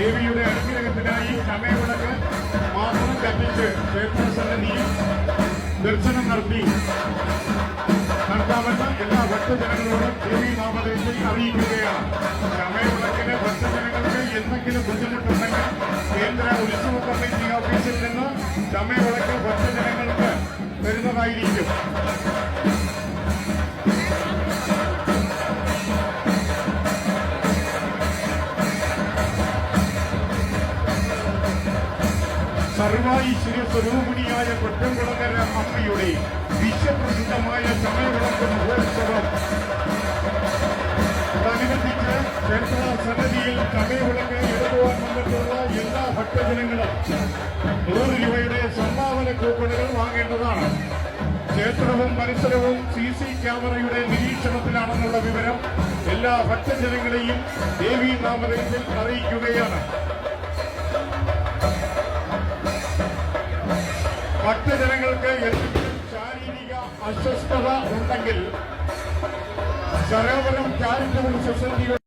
ദേവിയുടെ അനുഗ്രഹത്തിനായി ചമയവിളക്ക് മാത്രം കത്തിച്ച് ക്ഷേത്രസന്നിധിയിൽ ദർശനം നടത്തി. നടത്താമെന്ന് എല്ലാ ഭക്തജനങ്ങളോടും ദേവി നാമധേയത്തിൽ അറിയിക്കുകയാണ്. ചമയവിളക്കിന് ഭക്തജനങ്ങൾക്ക് എന്തെങ്കിലും ബുദ്ധിമുട്ടുണ്ടെങ്കിൽ കേന്ദ്ര ഉത്സവ കമ്മിറ്റി ഓഫീസിൽ നിന്ന് ചമയവിളക്ക് ഭക്തജനങ്ങൾക്ക് തരുന്നതായിരിക്കും. സർവായിശ്വര്യ സ്വരൂപിണിയായ കൊറ്റംകുളങ്ങര അമ്മയുടെ വിശ്വപ്രസിദ്ധമായ ചമയവിളക്ക് മഹോത്സവം. അനുബന്ധിച്ച് ക്ഷേത്ര സന്നദ്ധിയിൽ ചമയവിളക്ക് എടുക്കുവാൻ വന്നിട്ടുള്ള എല്ലാ ഭക്തജനങ്ങളും നൂറ് രൂപയുടെ സംഭാവന കൂപ്പണുകൾ വാങ്ങേണ്ടതാണ്. ക്ഷേത്രവും പരിസരവും സി സി ക്യാമറയുടെ നിരീക്ഷണത്തിലാണെന്നുള്ള വിവരം എല്ലാ ഭക്തജനങ്ങളെയും ദേവി നാമധേയത്തിൽ അറിയിക്കുകയാണ്. ഭക്തജനങ്ങൾക്ക് എന്തെങ്കിലും ശാരീരിക അസ്വസ്ഥത ഉണ്ടെങ്കിൽ സരോവരം ചാരിറ്റബിൾ സൊസൈറ്റിയുടെ